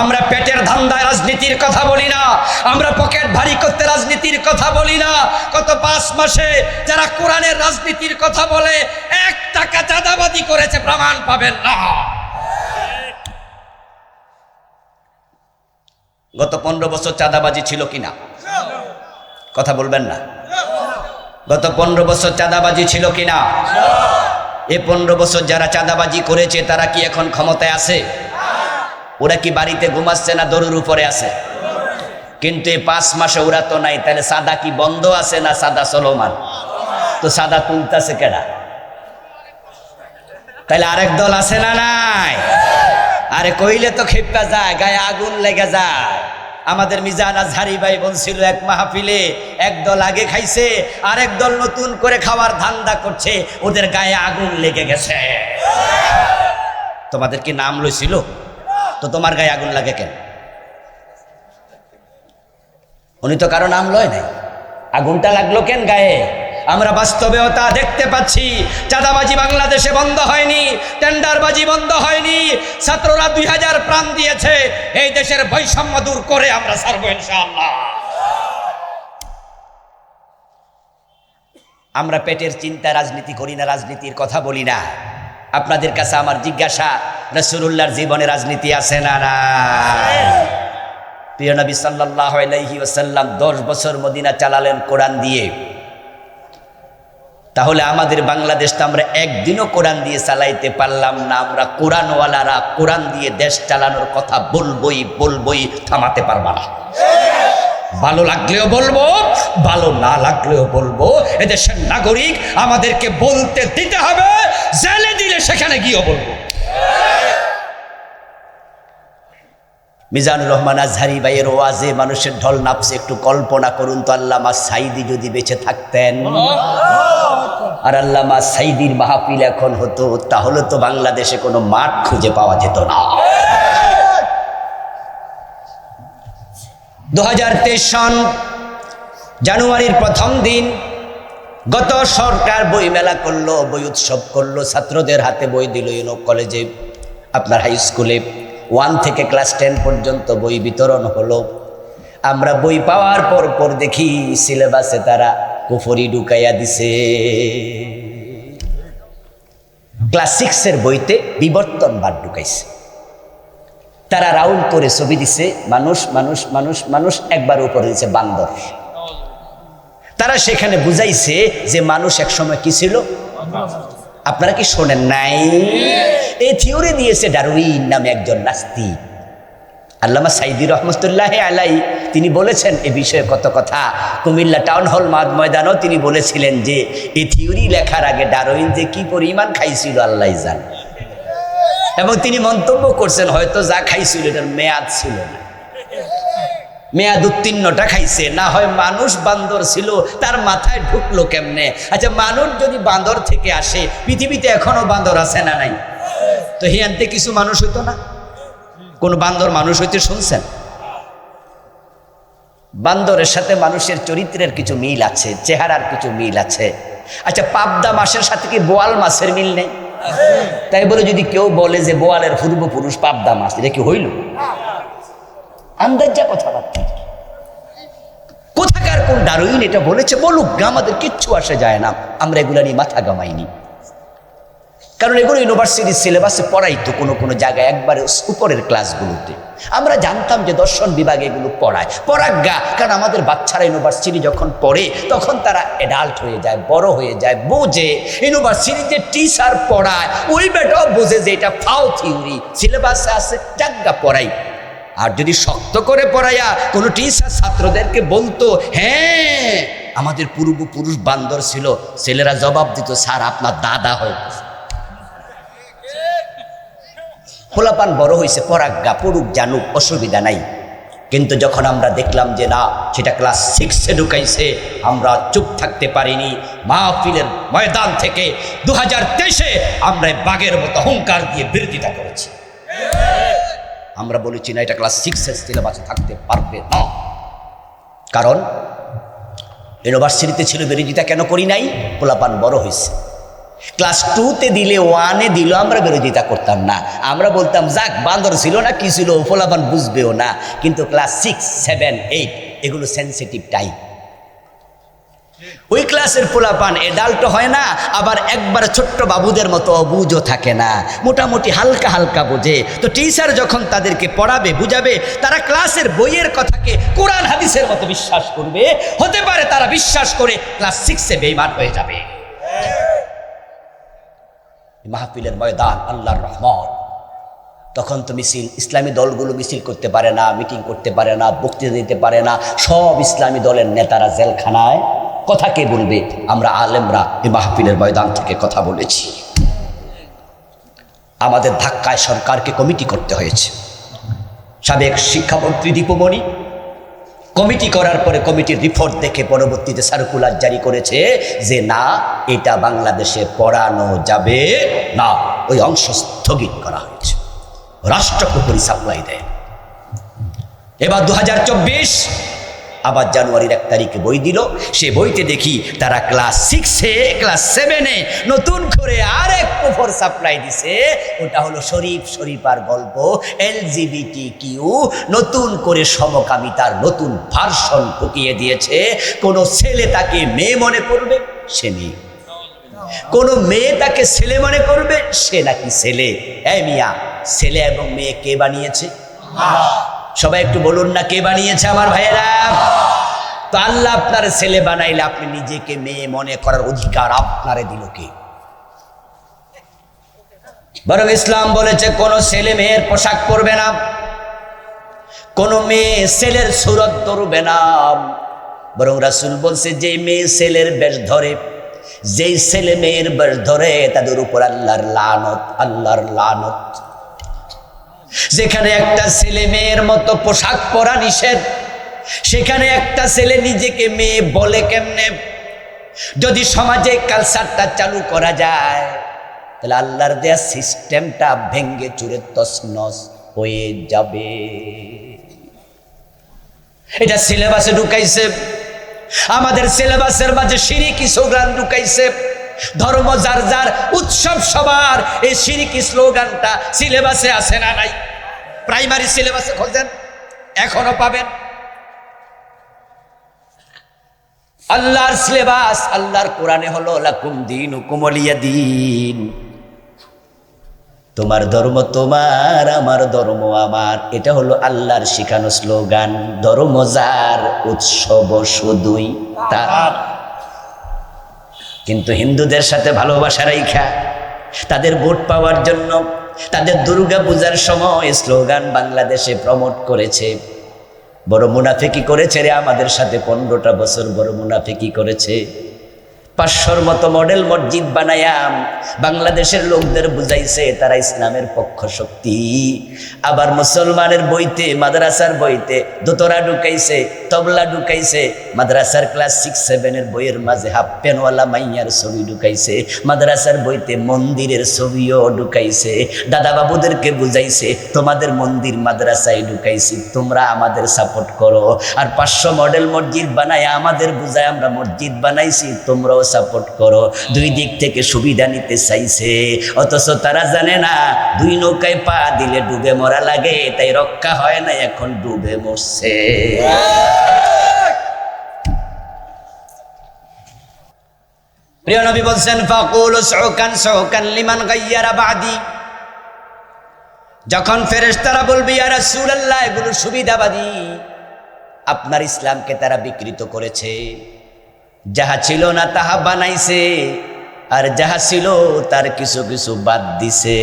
আমরা পেটের ধান্দায় রাজনীতির কথা বলি না। আমরা পকেট ভারী করতে রাজনীতির কথা বলি না। কত পাঁচ মাসে যারা কোরআনের রাজনীতির কথা বলে, এক টাকা চাঁদাবাদি করেছে, প্রমাণ পাবেন না। গত পনেরো বছর চাঁদাবাজি ছিল কিনা? কথা বলবেন না। গত পনেরো বছর চাঁদাবাজি ছিল কিনা? এ পনেরো বছর যারা চাঁদাবাজি করেছে, তারা কি এখন ক্ষমতায় আছে? ওরা কি বাড়িতে ঘুমাচ্ছে না দরুর উপরে আছে? কিন্তু এই পাঁচ মাসে ওরা তো নাই, তাহলে সাদা কি বন্ধ আছে না সাদা চলমান? তো সাদা তুলতেছে কেডা? তাহলে আরেক দল আছে না নাই? আরে কইলে তো খেপা যায়, গায়ে আগুন লেগে যায়। আমাদের মিজান আজহারি ভাই বলছিল, এক মাহফিলে এক দল আগে খাইছে, আরেক দল নতুন করে খাওয়ার ধান্দা করছে, ওদের গায়ে আগুন লেগে গেছে। তোমাদের কি নাম লইছিল? তো তোমার গায়ে আগুন লাগে কেন? উনি তো কারও নাম লয় নাই। আগুনটা লাগল কেন গায়ে? আমরা বাস্তবেও তা দেখতে পাচ্ছি। চাঁদাবাজি বাংলাদেশে বন্ধ হয়নি, টেন্ডারবাজি বন্ধ হয়নি। ছাত্ররা দুই হাজার প্রাণ দিয়েছে, এই দেশের বৈষম্য দূর করে আমরা ছাড়বো ইনশাআল্লাহ। আমরা পেটের চিন্তা রাজনীতি করি না, রাজনীতির কথা বলি না। আপনাদের কাছে আমার জিজ্ঞাসা রসুল্লাহর জীবনে রাজনীতি আছে না না প্রিয় নবী সাল্লাহ ওসাল্লাম দশ বছর মদিনা চালালেন কোরআন দিয়ে। তাহলে আমাদের বাংলাদেশটা আমরা একদিনও কোরআন দিয়ে চালাইতে পারলাম না। আমরা কোরআনওয়ালারা কোরআন দিয়ে দেশ চালানোর কথা বলবই বলবই, থামাতে পারবা না। ভালো লাগলেও বলব, ভালো না লাগলেও বলব, এদেশের নাগরিক আমাদেরকে বলতে দিতে হবে, জেলে সেখানে গিয়েও বলব। মিজানুর রহমান আজহারি ভাইয়ের ওয়াজে মানুষের ঢল নাপছে একটু কল্পনা করুন তো আল্লামা সাইদি যদি বেঁচে থাকতেন। আর আল্লামা সাইদির মাহফিল এখন হতো তাহলে তো বাংলাদেশে কোনো মাঠ খুঁজে পাওয়া যেত না। দু সন জানুয়ারির প্রথম দিন গত সরকার বই মেলা করল, বই উৎসব করল, ছাত্রদের হাতে বই দিল ইউনো কলেজে আপনার হাই স্কুলে ওয়ান থেকে ক্লাস টেন পর্যন্ত বই বিতরণ হলো। আমরা বই পাওয়ার পর পর দেখি সিলেবাসে তারা কুফরি ঢুকাইয়া দিছে। ক্লাস সিক্সের বইতে বিবর্তন বিবর্তনবাদ ঢুকাইছে। তারা রাউন্ড করে ছবি দিছে, মানুষ মানুষ মানুষ মানুষ, একবার উপরে দিছে বান্দর। তারা সেখানে বুঝাইছে যে মানুষ একসময় কি ছিল? আপনারা কি শোনেন নাই? এই থিওরি দিয়েছে ডারউইন নামে একজন নাস্তিক। আল্লামা সাইদি রহমতুল্লাহ আলাই, তিনি বলেছেন এ বিষয়ে কত কথা। কুমিল্লা টাউন হল মাদ ময়দানও তিনি বলেছিলেন যে এই থিওরি লেখার আগে ডারউইন যে কি পরিমাণ খাইছিল আল্লাহ জান। এবং তিনি মন্তব্য করছেন, হয়তো যা খাইছিল এটার মেয়াদ ছিল না। মেয়াদ উত্তীর্ণটা খাইছে। না হয় মানুষ বান্দর ছিল, তার মাথায় ঢুকলো কেমনে? আচ্ছা মানুষ যদি বান্দর থেকে আসে, পৃথিবীতে এখনও বান্দর আছে না নাই? তো হিয়ান্তে কিছু মানুষ হইতো না? কোন বান্দর মানুষ হইতে শুনছেন? বান্দরের সাথে মানুষের চরিত্রের কিছু মিল আছে, চেহারার কিছু মিল আছে। আচ্ছা পাবদা মাসের সাথে কি বোয়াল মাছের মিল নেই? তাই বলে যদি কেউ বলে যে বোয়ালের পূর্বপুরুষ পাবদা মাছ, এটা কি হইল? আন্দাজা কথাবার্তা। কোথাকার কোন ডারুইন এটা বলেছে, বলুক আমাদের কিচ্ছু আসে যায় না। আমরা এগুলো নিয়ে মাথা গামাইনি কারণ এগুলো ইউনিভার্সিটির সিলেবাসে পড়াইতো কোনো কোনো জায়গায় একবারে উপরের ক্লাসগুলোতে। আমরা জানতাম যে দর্শন বিভাগে এগুলো পড়ায়। পড়াক গা, কারণ আমাদের বাচ্চারা ইউনিভার্সিটি যখন পড়ে, তখন তারা অ্যাডাল্ট হয়ে যায়, বড় হয়ে যায়, বোঝে। ইউনিভার্সিটি যে টিচার পড়ায়, ওই বেটাও বোঝে যে এটা ফাও থিওরি সিলেবাসে আছে জাগা পড়াই। আর যদি শক্ত করে পড়াইয়া কোনো টিচার ছাত্রদেরকে বলতো হ্যাঁ আমাদের পূর্বপুরুষ বান্দর ছিল, ছেলেরা জবাব দিত, স্যার, আপনার দাদা হয়তো খোলাপান বড় হয়েছে পরাজ্ঞা, পড়ুক, জানুক, অসুবিধা নাই। কিন্তু যখন আমরা দেখলাম যে না, সেটা ক্লাস সিক্সে ঢুকাইছে, আমরা চুপ থাকতে পারিনি। মাহফিলের ময়দান থেকে দু হাজার আমরা বাঘের মতো হুঙ্কার দিয়ে বিরোধিতা করেছি। আমরা বলেছি না, এটা ক্লাস সিক্সের সিলেবাসে থাকতে পারবে না। কারণ ইউনিভার্সিটিতে ছিল বিরোধিতা কেন করি নাই? পোলাপান বড় হয়েছে। ক্লাস টুতে দিলে ওয়ানে দিল আমরা বিরোধিতা করতাম না। আমরা বলতাম, যাক, বান্দর ছিল না, কি ছিল ফলাফান বুঝবেও না। কিন্তু ক্লাস সিক্স সেভেন এইট এগুলো সেন্সিটিভ টাইম ওই ক্লাসের পোলাপান এডাল্ট হয় না, আবার একবার ছোট্ট বাবুদের মতো অবুঝও থাকে না। মোটামুটি হালকা হালকা বোঝে। তো টিচার যখন তাদেরকে পড়াবে, বুঝাবে, তারা ক্লাসের বইয়ের কথাকে কোরআন হাদিসের মতো বিশ্বাস করবে। হতে পারে তারা বিশ্বাস করে ক্লাস সিক্সে বেইমান হয়ে যাবে। মাহফিলের ময়দান আল্লাহর রহমত। তখন তো মিছিল, ইসলামী দলগুলো মিছিল করতে পারে না, মিটিং করতে পারে না, বক্তৃতা দিতে পারে না। সব ইসলামী দলের নেতারা জেলখানায় কথা কে বলবে? আমরা আলেমরা এই মাহফিলের ময়দান থেকে কথা বলেছি। আমাদের ধাক্কায় সরকারকে কমিটি করতে হয়েছে। সাবেক শিক্ষামন্ত্রী দীপমণি কমিটি করার পরে কমিটির রিপোর্ট দেখে পরবর্তীতে সার্কুলার জারি করেছে যে না, এটা বাংলাদেশে পড়ানো যাবে না। ওই অংশ স্থগিত করা হয়েছে। রাষ্ট্র প্রহরী সাপ্লাই দেয়। এবার দু হাজার চব্বিশ আবার জানুয়ারির এক তারিখে বই দিল। সে বইতে দেখি তারা ক্লাস সিক্সে ক্লাস সেভেনে নতুন করে আরেক প্রফর সাপ্লাই দিছে। ওটা হলো শরীফ শরীফার গল্প এলজিবিটি কিউ নতুন করে সমকামিতার নতুন ভার্সন ঢুকিয়ে দিয়েছে। কোনো ছেলে তাকে মেয়ে মনে করবে, সে মেয়ে। কোন মেয়ে তাকে ছেলে মনে করবে, সে নাকি ছেলে। এই মিয়া, ছেলে এবং মেয়ে কে বানিয়েছে? সবাই একটু বলুন না কে বানিয়েছে আমার ভাইয়েরা? তো আল্লাহ আপনার ছেলে বানাইলে আপনি নিজেকে মেয়ে মনে করার অধিকার আপনারে দিল কে? বরং ইসলাম বলেছে, কোন ছেলে মেয়ের পোশাক পরবে না, কোন মেয়ে ছেলের সুরত ধরবে না। বরং রাসুল বলছে, যে মেয়ে ছেলের বেশ ধরে, যেই ছেলে মেয়ের বেশ ধরে, তাদের উপর আল্লাহর লানত আল্লাহর লানত। যেখানে একটা ছেলে মেয়ের মতো পোশাক পরা নিষেধ, সেখানে একটা ছেলে নিজেকে মেয়ে বলে কেমনে? যদি সমাজে কালচারটা চালু করা যায়, তাহলে আল্লাহর দেয়া সিস্টেমটা ভেঙ্গে চুরে তসনস হয়ে যাবে। এটা সিলেবাসে ঢুকাইছে। আমাদের সিলেবাসের মাঝে সিরিকি স্লোগান ঢুকাইছে। ধর্ম যার যার, উৎসব সবার। এই সিরিকি স্লোগানটা সিলেবাসে আছে না নাই? প্রাইমারি সিলেবাসে খোঁজেন এখনও পাবেন? আল্লাহর সিলেবাস, আল্লাহর কোরআনে হলো, লাকুম দিন কুমলিয়া দিন। তোমার ধর্ম তোমার, আমার ধর্ম আমার। এটা হলো আল্লাহর শিখানো স্লোগান, ধর্ম যার, উৎসব শুধুই তার। কিন্তু হিন্দুদের সাথে ভালোবাসা রাইখা, তাদের ভোট পাওয়ার জন্য তাদের দুর্গা পূজার সময় স্লোগান বাংলাদেশে প্রমোট করেছে। বড় মুনাফিকি করেছে রে আমাদের সাথে পনেরোটা বছর বড় মুনাফিকি করেছে? পাঁচশোর মতো মডেল মসজিদ বানায়াম। বাংলাদেশের লোকদের বুঝাইছে তারা ইসলামের পক্ষ শক্তি। আবার মুসলমানের বইতে, মাদ্রাসার বইতে দোতরা ঢুকাইছে, তবলা ঢুকাইছে, মাদ্রাসার ক্লাস সিক্স, সেভেনের বইয়ের মাঝে হাফ প্যানওয়ালা মাইয়ার ছবি ঢুকাইছে, মাদ্রাসার বইতে মন্দিরের ছবিও ঢুকাইছে। দাদা বাবুদেরকে বুঝাইছে, তোমাদের মন্দির মাদ্রাসায় ঢুকাইছি, তোমরা আমাদের সাপোর্ট করো। আর পাঁচশো মডেল মসজিদ বানায়, আমাদের বুঝায় আমরা মসজিদ বানাইছি, তোমরাও সাপোর্ট করো। দুই দিক থেকে সুবিধা নিতে চাইছে। অথচ তারা জানে না, দুই নৌকায় পা দিলে ডুবে মরা লাগে, তাই রক্ষা হয় না, এখন ডুবে মরছে। প্রিয় নবী বলছেন, ফাকুল সৌকান লিমান গাইয়ারা বাদি। যখন ফেরেশতারা বলবে, ইয়া রাসূলুল্লাহ, এগুলো সুবিধাবাদী। আপনার ইসলামকে তারা বিকৃত করেছে। যাহা ছিল না তাহা বানাইছে, আর যাহা ছিল তার কিছু কিছু বাদ দিছে।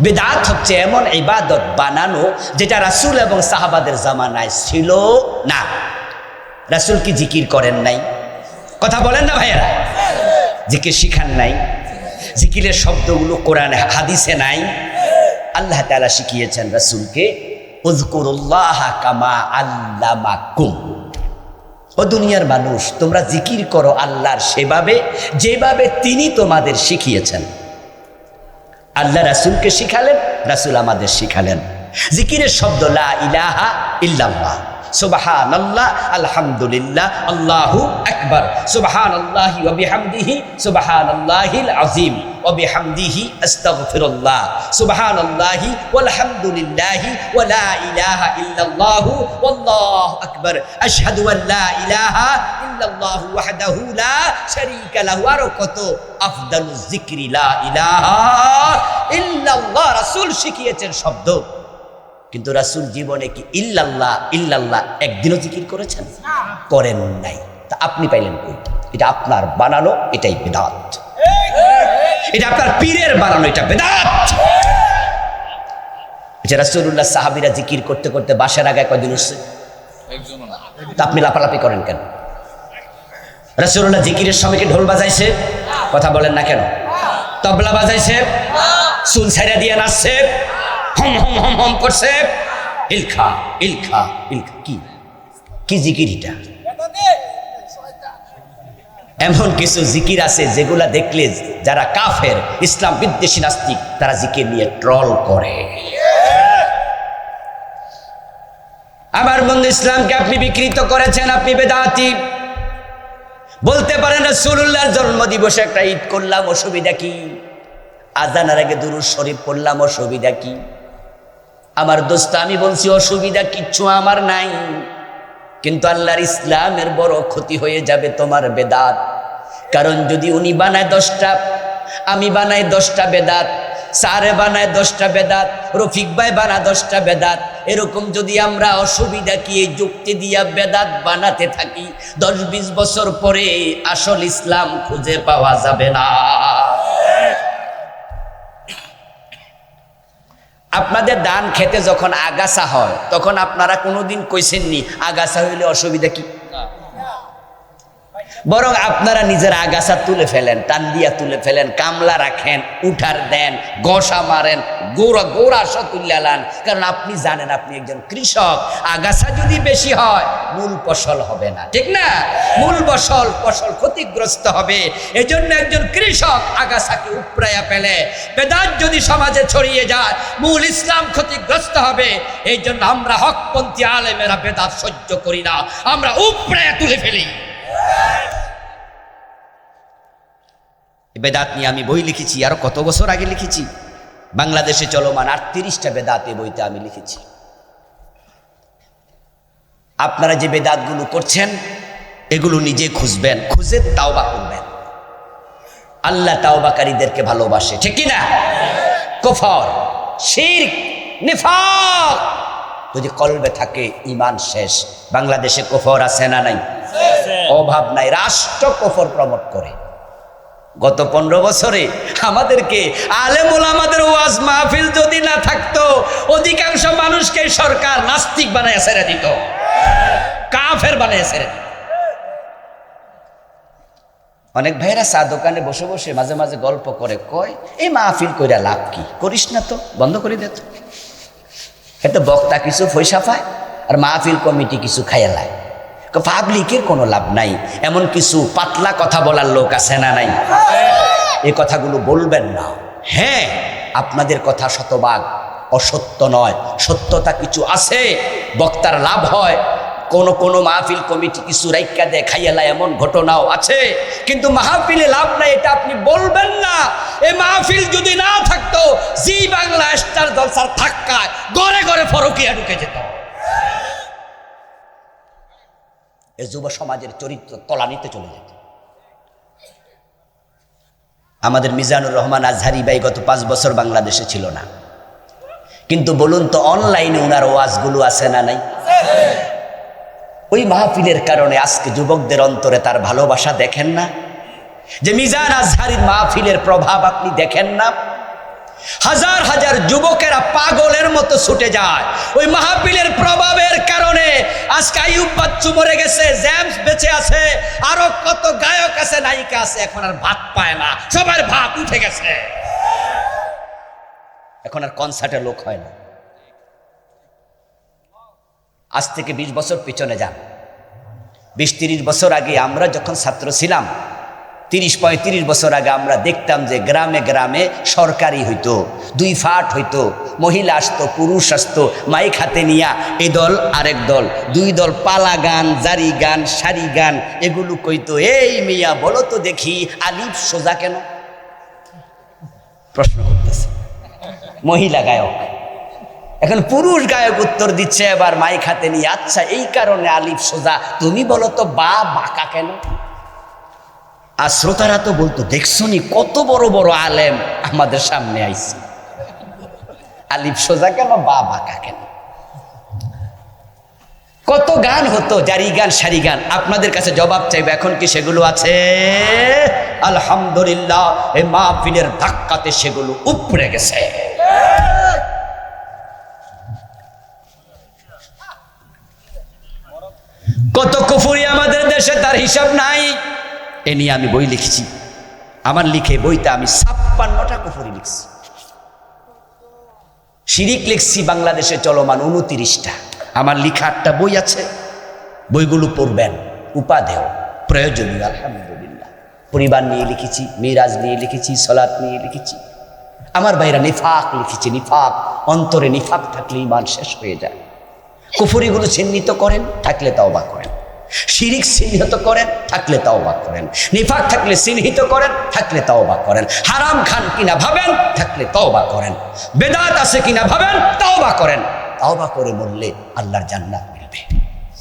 বেদাত হচ্ছে এমন ইবাদত বানানো যেটা রাসূল এবং সাহাবাদের জামানায় ছিল না। রাসূল কি জিকির করেন নাই? কথা বলেন না ভাইয়েরা। জিকির শিখান নাই। জিকিরের শব্দগুলো কোরআনে, হাদিসে নাই। আল্লাহ তালা শিখিয়েছেন রাসুলকে, উযকুরুল্লাহ কামা আল্লামাকুম। ও দুনিয়ার মানুষ, তোমরা জিকির করো আল্লাহর সেভাবে, যেভাবে তিনি তোমাদের শিখিয়েছেন। আল্লাহ রাসুলকে শিখালেন, রাসুল আমাদের শিখালেন। জিকিরের শব্দ লা ইলাহা ইল্লাল্লাহ। সুবাহান আল্লাহ আলহামদুলিল্লাহ, আল্লাহু আকবর। সুবাহান আল্লাহি অবিহামদিহি সুবাহান আল্লাহিল আজিম অবিহামদিহি আস্তাগফিরুল্লাহ। সুবাহান আল্লাহি ওয়ালহামদুলিল্লাহি ওয়া ইলাহা ইল্লাল্লাহু, ওয়াল্লাহু আকবর। আশহাদু আল্লা ইলাহা ইল্লাল্লাহু ওয়াহদাহু লা শারীকা লাহু, আর কত? আফদালু যিকরি লা ইলাহা ইল্লাল্লাহ। রাসূল শিখিয়েছেন শব্দ। কিন্তু রাসূল জীবনে কি ইল্লাল্লাহ ইল্লাল্লাহ একদিনও জিকির করেছেন? করেন নাই। তা আপনি পাইলেন কই? এটা আপনার বানানো, এটাই বেদাত। এটা আপনার পীরের বানানো, এটা বেদাত। যে রাসূলুল্লাহ সাহাবীরা জিকির করতে করতে বাসার আগে কয়দিন উঠছে? তা আপনি লাফালাফি করেন কেন? রাসূলুল্লাহ জিকিরের সময় কি ঢোল বাজাইছে? কথা বলেন না কেন? তবলা বাজাইছে? চুল ছাইরা দিয়ে নাচছে? হম হম হম হম করছে। ইলখা ইলখা ইলখা, কি? কি জিকির এটা? এমন কিছু জিকির আছে যেগুলা দেখলে যারা কাফের, ইসলাম বিদ্বেষী নাস্তিক, তারা জিকির নিয়ে ট্রল করে। আমার বন্ধু ইসলামকে আপনি বিকৃত করেছেন, আপনি বেদাতি। বলতে পারেন রসুল্লাহর জন্ম দিবসে একটা ঈদ করলাম, অসুবিধা কি? আজানার আগে দুরুদ শরীফ পড়লাম, অসুবিধা কি? আমার দোস্ত, আমি বলছি, অসুবিধা কিচ্ছু আমার নাই। কিন্তু আল্লাহর ইসলামের বড় ক্ষতি হয়ে যাবে তোমার বেদাত। কারণ যদি উনি বানায় দশটা, আমি বানাই দশটা বেদাত সারে বানায় দশটা বেদাত, রফিক ভাই বানা দশটা বেদাত, এরকম যদি আমরা অসুবিধা কি এই যুক্তি দিয়া বেদাত বানাতে থাকি, দশ বিশ বছর পরে আসল ইসলাম খুঁজে পাওয়া যাবে না। আপনাদের ধান খেতে যখন আগাছা হয় তখন আপনারা কোনোদিন কইছেননি আগাছা হইলে অসুবিধা কি? বরং আপনারা নিজের আগাছা তুলে ফেলেন টান দিয়া তুলে ফেলেন, কামলা রাখেন, উঠার দেন গসা মারেন, গোড়া গোড়া সব কারণ আপনি জানেন আপনি একজন কৃষক, আগাছা যদি বেশি হয়, মূল ফসল হবে না, ঠিক না? মূল ফসল ফসল ক্ষতিগ্রস্ত হবে। এজন্য একজন কৃষক আগাছাকে উপড়াইয়া ফেলে। বেদাত যদি সমাজে ছড়িয়ে যায়, মূল ইসলাম ক্ষতিগ্রস্ত হবে। এই জন্য আমরা হকপন্থী আলেমেরা বেদাত সহ্য করি না, আমরা উপড়াইয়া তুলে ফেলি। বেদাত নিয়ে আমি বই লিখেছি আরও কত বছর আগে লিখেছি। বাংলাদেশে চলমান আটত্রিশটা বেদাত এই বইতে আমি লিখেছি। আপনারা যে বেদাতগুলো করছেন এগুলো নিজে খুঁজবেন খুঁজে তাওবা করবেন। আল্লাহ তাওবাকারীদেরকে ভালোবাসে ঠিক না কফর শির নিফাক। যদি কলবে থাকে ইমান শেষ। বাংলাদেশে কফর আছে না নাই? অভাব নাই। রাষ্ট্র কফর প্রমোট করে। গত পনেরো বছরে আমাদেরকে আলেমুল আমাদের ওয়াজ মাহফিল যদি না থাকতো, অধিকাংশ মানুষকে সরকার নাস্তিক বানায় ছেড়ে দিত। কাফের বানায় ছেড়ে দিত। অনেক ভাইরা চা দোকানে বসে বসে মাঝে মাঝে গল্প করে, কয়, এই মাহফিল কইরা লাভ কি? করিস না তো, বন্ধ করে দে তো। এত বক্তা কিছু পয়সা পায় আর মাহফিল কমিটি কিছু খাইয়ালায় পাবলিকের কোনো লাভ নাই। এমন কিছু পাতলা কথা বলার লোক আছে না নাই? এ কথাগুলো বলবেন না। হ্যাঁ আপনাদের কথা শতভাগ অসত্য নয়। সত্যতা কিছু আছে, বক্তার লাভ হয়। কোন কোন মাহফিল কমিটি কিছু রাইকা দেয় খাইয়ালা এমন ঘটনাও আছে। কিন্তু মাহফিলে লাভ নাই, এটা আপনি বলবেন না। এই মাহফিল যদি না থাকতো, জি বাংলা স্টার জলসার ধাক্কায় গড়ে গড়ে ফরকিয়া ঢুকে যেত। এ যুব সমাজের চরিত্র তলানিতে চলে যেত। আমাদের মিজানুর রহমান আজহারি ভাই গত পাঁচ বছর বাংলাদেশে ছিল না। কিন্তু বলুন তো অনলাইনে ওনার ওয়াজগুলো আছে না নাই? ওই মাহফিলের কারণে আজকে যুবকদের অন্তরে তার ভালোবাসা দেখেন না? যে মিজান আজহারির মাহফিলের প্রভাব আপনি দেখেন না? হাজার হাজার যুবকেরা পাগলের মতো ছুটে যায়। ওই মাহফিলের বাচ্চু মরে গেছে জ্যামস বেঁচে আছে, আরও কত গায়ক আছে, নায়িকা আছে, এখন আর ভাত পায় না, সবার ভাত উঠে গেছে। এখন আর কনসার্টে লোক হয় না। আজ থেকে বিশ বছর পিছনে যান। বিশ তিরিশ বছর আগে আমরা যখন ছাত্র ছিলাম তিরিশ পঁয়ত্রিশ বছর আগে আমরা দেখতাম যে গ্রামে গ্রামে সরকারি হইতো, দুই ফাট হইতো, মহিলা আসতো, পুরুষ আসতো, মাইক হাতে নিয়া এই দল আরেক দল, দুই দল পালা গান, জারি গান, সারি গান, এগুলো কইতো, এই মিয়া, বলো তো দেখি আলিফ সোজা কেন? প্রশ্ন করতেছে। মহিলা গায়ক। এখন পুরুষ গায়ক উত্তর দিচ্ছে, এবার মাইক হাতে নিয়ে আচ্ছা এই কারণে আলিফ সোজা, তুমি বলো তো বা বাঁকা কেন? আর শ্রোতারা তো বলতো, দেখছনি কত বড় বড় আলেম আমাদের সামনে আইছে। আলিফ সোজা কেন বা বাঁকা কেন? কত গান হতো জারি গান সারি গান। আপনাদের কাছে জবাব চাইবে, এখন কি সেগুলো আছে? আলহামদুলিল্লাহ এই মাহফিলের ধাক্কাতে সেগুলো উপড়ে গেছে। কত কুফুরি আমাদের দেশে, তার হিসাব নাই। এ নিয়ে আমি বই লিখেছি। আমার লিখে বইতে আমি ছাপ্পান্নটা কুফুরি লিখছি। শিরিক লিখছি, বাংলাদেশে চলমান উনতিরিশটা। আমার লিখা একটা বই আছে। বইগুলো পড়বেন উপাধেয় প্রয়োজনীয়, আলহামদুলিল্লাহ। পরিবার নিয়ে লিখেছি, মিরাজ নিয়ে লিখেছি, সলাৎ নিয়ে লিখেছি। আমার ভাইরা নিফাক লিখেছি, নিফাক। অন্তরে নিফাক থাকলে ইমান শেষ হয়ে যায়। কুফুরিগুলো চিহ্নিত করেন, থাকলে তাওবা করেন। শিরিক চিহ্নিত করেন, থাকলে তাও তাওবা করেন। নিফাক থাকলে চিহ্নিত করেন, থাকলে তাও তাওবা করেন। হারাম খান কিনা ভাবেন, থাকলে তাও বা করেন। বেদাত আছে কিনা ভাবেন তাও বা করেন। তাও বা করে বললে আল্লাহর জান্নাত মিলবে।